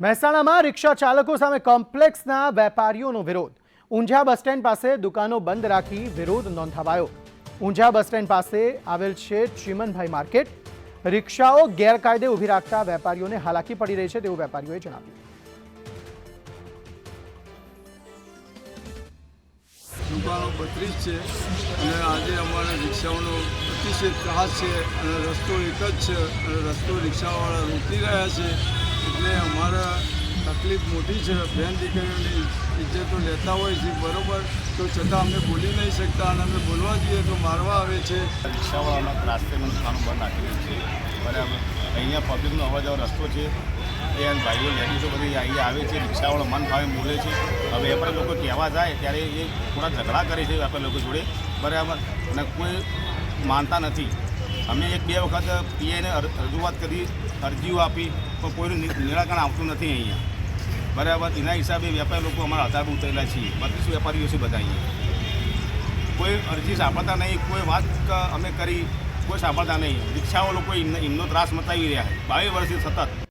મહેસાણામાં રિક્ષા ચાલકો સામે કોમ્પ્લેક્સના વેપારીઓનો વિરોધ. ઊંઝા બસ સ્ટેન્ડ પાસે દુકાનો બંધ રાખી વિરોધ નોંધાવાયો. ઊંઝા બસ સ્ટેન્ડ પાસે આવેલ છે ચીમનભાઈ માર્કેટ. રિક્ષાઓ ગેરકાયદે ઊભી રાખતા વેપારીઓને હાલાકી પડી રહી છે તેવું વેપારીઓએ જણાવ્યું. બત્રીસ છે આજે અમારે રિક્ષાઓનો ત્રાસ છે રસ્તો એક જ છે રસ્તો રિક્ષાવાળા રોકી રહ્યા છે. એટલે અમારા તકલીફ મોટી છે. બેન દીકરીઓની ઇજ્જતો લેતા હોય છે, બરોબર? તો છતાં અમે બોલી નહીં શકતા અને અમે બોલવા જઈએ તો મારવા આવે છે. રિક્ષાવાળાના ત્રાસથી દુકાનો બંધ રાખેલી છે. બરાબર. અહીંયા પબ્લિકનો અવાજ રસ્તો છે. એ ભાઈઓ લેડીઝો બધી અહીંયા આવે છે. રિક્ષાવાળો મન ભાવે બોલે છે. હવે આપણે લોકો કહેવા જાય ત્યારે એ થોડા ઝઘડા કરે છે આપણે લોકો જોડે. બરાબર. અને કોઈ માનતા નથી. અમે એક બે વખત પીઆઈને રજૂઆત કરી, અરજીઓ આપી, પણ કોઈનું નિરાકરણ આવતું નથી અહીંયા. બરાબર? એના હિસાબે વેપારી લોકો અમારા આધાર ઉતરેલા છીએ. બત્રીસ વેપારીઓ છે બધા અહીંયા? કોઈ અરજી સાંભળતા નહીં, કોઈ વાત અમે કરી, કોઈ સાંભળતા નહીં. રિક્ષાઓ લોકો એમનો ત્રાસ મચાવી રહ્યા છે. બાવીસ વર્ષથી સતત.